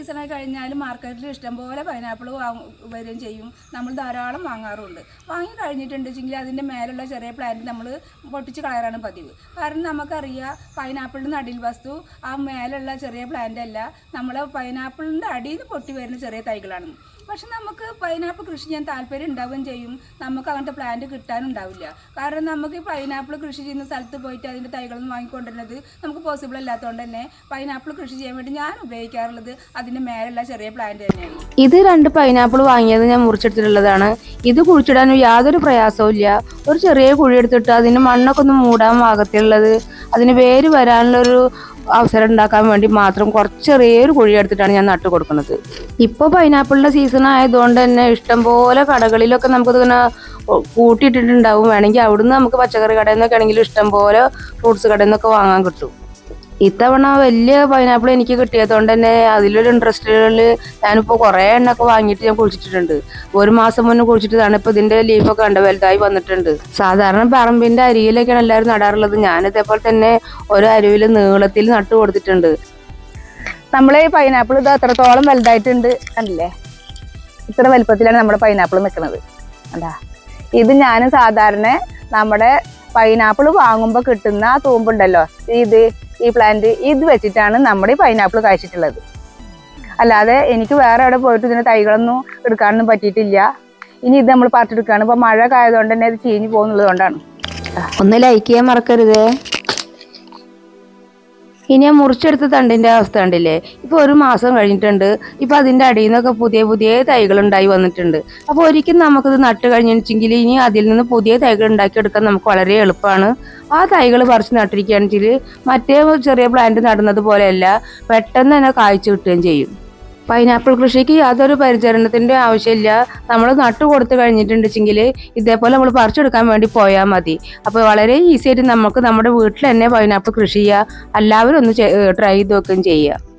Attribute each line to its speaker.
Speaker 1: സീസണായി കഴിഞ്ഞാൽ മാർക്കറ്റിൽ ഇഷ്ടംപോലെ പൈനാപ്പിൾ വരികയും ചെയ്യും. നമ്മൾ ധാരാളം വാങ്ങാറുണ്ട്. വാങ്ങി കഴിഞ്ഞിട്ടുണ്ടെങ്കിൽ അതിന്റെ മേലുള്ള ചെറിയ പ്ലാന്റ് നമ്മൾ പൊട്ടിച്ച് കളയാറാണ് പതിവ്. കാരണം നമുക്കറിയാം പൈനാപ്പിളിന്റെ നടിൽ വസ്തു ആ മേലുള്ള ചെറിയ പ്ലാന്റ് അല്ല. നമ്മൾ പൈനാപ്പിളിന്റെ അടിയിൽ നിന്ന് പൊട്ടി വരുന്ന ചെറിയ തൈകളാണ്. പക്ഷെ നമുക്ക് പൈനാപ്പിൾ കൃഷി ചെയ്യാൻ താല്പര്യം ഉണ്ടാവുകയും ചെയ്യും. നമുക്ക് അങ്ങനത്തെ പ്ലാന്റ് കിട്ടാനുണ്ടാവില്ല. കാരണം നമുക്ക് ഈ പൈനാപ്പിൾ കൃഷി ചെയ്യുന്ന സ്ഥലത്ത് പോയിട്ട് അതിന്റെ തൈകളൊന്നും വാങ്ങിക്കൊണ്ടിരുന്നത് നമുക്ക് പോസിബിൾ അല്ലാത്തതുകൊണ്ട് തന്നെ പൈനാപ്പിൾ കൃഷി ചെയ്യാൻ വേണ്ടി ഞാൻ ഉപയോഗിക്കാറുള്ളത് അതിന്റെ മേലുള്ള ചെറിയ പ്ലാന്റ് തന്നെയാണ്.
Speaker 2: ഇത് രണ്ട് പൈനാപ്പിൾ വാങ്ങിയത് ഞാൻ മുറിച്ചെടുത്തിട്ടുള്ളതാണ്. ഇത് കുഴിച്ചിടാൻ യാതൊരു പ്രയാസവും ഇല്ല. ഒരു ചെറിയ കുഴി എടുത്തിട്ട് അതിന് മണ്ണൊക്കെ ഒന്ന് മൂടാൻ പാകത്തിലുള്ളത് അതിന് വേര് വരാനുള്ളൊരു അവസരം ഉണ്ടാക്കാൻ വേണ്ടി മാത്രം കുറച്ച് ചെറിയൊരു കുഴി എടുത്തിട്ടാണ് ഞാൻ നട്ടു കൊടുക്കുന്നത്. ഇപ്പോൾ പൈനാപ്പിളിന്റെ സീസൺ ആയതുകൊണ്ട് തന്നെ ഇഷ്ടംപോലെ കടകളിലൊക്കെ നമുക്ക് നമുക്കിതിങ്ങനെ കൂട്ടിയിട്ടിട്ടുണ്ടാവും. വേണമെങ്കിൽ അവിടുന്ന് നമുക്ക് പച്ചക്കറി കടയിൽ നിന്നൊക്കെ ആണെങ്കിലും ഇഷ്ടംപോലെ ഫ്രൂട്ട്സ് കടയിൽ നിന്നൊക്കെ വാങ്ങാൻ കിട്ടും. ഇത്തവണ വലിയ പൈനാപ്പിൾ എനിക്ക് കിട്ടിയതുകൊണ്ട് തന്നെ അതിലൊരു ഇൻട്രസ്റ്റുകളിൽ ഞാനിപ്പോൾ കുറേ എണ്ണൊക്കെ വാങ്ങിയിട്ട് ഞാൻ കുഴിച്ചിട്ടുണ്ട് ഒരു മാസം മുന്നേ കുഴിച്ചിട്ടതാണ് ഇപ്പോൾ ഇതിന്റെ ലീഫൊക്കെ കണ്ട് വലുതായി വന്നിട്ടുണ്ട്. സാധാരണ പറമ്പിന്റെ അരിയിലൊക്കെയാണ് എല്ലാവരും നടാറുള്ളത്. ഞാൻ ഇതേപോലെ തന്നെ ഒരു അരുവിൽ നീളത്തിൽ നട്ടു കൊടുത്തിട്ടുണ്ട്.
Speaker 1: നമ്മളെ ഈ പൈനാപ്പിൾ ഇത് അത്രത്തോളം വലുതായിട്ടുണ്ട് കണ്ടില്ലേ? ഇത്ര വലുപ്പത്തിലാണ് നമ്മുടെ പൈനാപ്പിൾ നിൽക്കുന്നത് അതാ ഇത് ഞാൻ സാധാരണ നമ്മുടെ പൈനാപ്പിൾ വാങ്ങുമ്പോൾ കിട്ടുന്ന ആ തൂമ്പുണ്ടല്ലോ. ഇത് ഈ പ്ലാന്റ് ഇത് വെച്ചിട്ടാണ് നമ്മുടെ പൈനാപ്പിൾ കഴിച്ചിട്ടുള്ളത് അല്ലാതെ എനിക്ക് വേറെ എവിടെ പോയിട്ട് ഇതിന് തൈകളൊന്നും എടുക്കാനൊന്നും പറ്റിയിട്ടില്ല. ഇനി ഇത് നമ്മൾ പറിച്ചെടുക്കുകയാണ് ഇപ്പോൾ മഴ ആയതുകൊണ്ട് തന്നെ ഇത് ചീഞ്ഞു പോകുന്നുള്ളത് കൊണ്ടാണ്.
Speaker 2: ഒന്ന് ലൈക്ക് ചെയ്യാൻ മറക്കരുതേ. ഇനി ആ മുറിച്ചെടുത്ത തണ്ടിന്റെ അവസ്ഥ കണ്ടില്ലേ? ഇപ്പൊ ഒരു മാസം കഴിഞ്ഞിട്ടുണ്ട്. ഇപ്പൊ അതിന്റെ അടിയിൽ നിന്നൊക്കെ പുതിയ പുതിയ തൈകൾ ഉണ്ടായി വന്നിട്ടുണ്ട്. അപ്പൊ ഒരിക്കലും നമുക്കിത് നട്ട് കഴിഞ്ഞിട്ടുണ്ടെങ്കിൽ ഇനി അതിൽ നിന്ന് പുതിയ തൈകൾ ഉണ്ടാക്കിയെടുക്കാൻ നമുക്ക് വളരെ എളുപ്പമാണ്. ആ തൈകൾ പറിച്ച് നട്ടിരിക്കുകയാണെങ്കിൽ മറ്റേ ചെറിയ പ്ലാന്റ് നടുന്നത് പോലെയല്ല പെട്ടെന്ന് തന്നെ കായ്ച്ചു കിട്ടുകയും ചെയ്യും. പൈനാപ്പിൾ കൃഷിക്ക് യാതൊരു പരിചരണത്തിന്റെ ആവശ്യമില്ല. നമ്മൾ നട്ടു കൊടുത്തു കഴിഞ്ഞിട്ടുണ്ടെങ്കിൽ ഇതേപോലെ നമ്മൾ പറിച്ചെടുക്കാൻ വേണ്ടി പോയാൽ മതി. അപ്പോൾ വളരെ ഈസി ആയിട്ട് നമുക്ക് നമ്മുടെ വീട്ടിൽ തന്നെ പൈനാപ്പിൾ കൃഷി ചെയ്യുക എല്ലാവരും ഒന്ന് ട്രൈ ചെയ്ത് നോക്കുകയും ചെയ്യുക